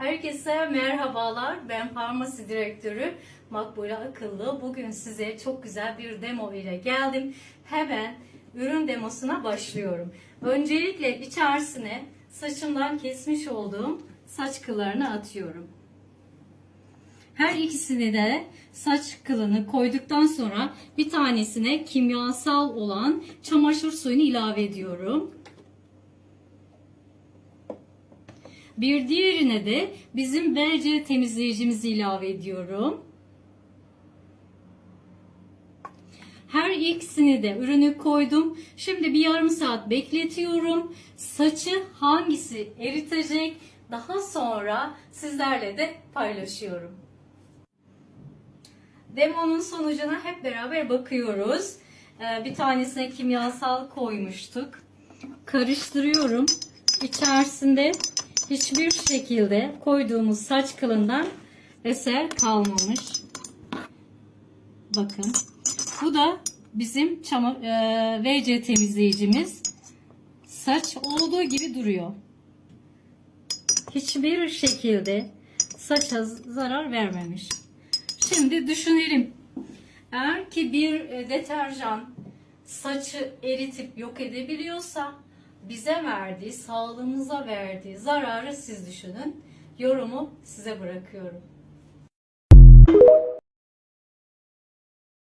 Herkese merhabalar. Ben farmasi direktörü Makbule Akıllı. Bugün size çok güzel bir demo ile geldim. Hemen ürün demosuna başlıyorum. Öncelikle içerisine saçımdan kesmiş olduğum saç kıllarını atıyorum. Her ikisini de saç kılını koyduktan sonra bir tanesine kimyasal olan çamaşır suyunu ilave ediyorum. Bir diğerine de bizim BC temizleyicimizi ilave ediyorum. Her ikisini de ürünü koydum. Şimdi bir yarım saat bekletiyorum. Saçı hangisi eritecek daha sonra sizlerle de paylaşıyorum. Demonun sonucuna hep beraber bakıyoruz. Ee, Bir tanesine kimyasal koymuştuk. Karıştırıyorum. İçerisinde hiçbir şekilde koyduğumuz saç kılından eser kalmamış. Bakın. Bu da bizim çama, e, VC temizleyicimiz. Saç olduğu gibi duruyor. Hiçbir şekilde saça zarar vermemiş. Şimdi düşünelim. Eğer ki bir deterjan saçı eritip yok edebiliyorsa bize verdiği, sağlığımıza verdiği zararı siz düşünün. Yorumu size bırakıyorum.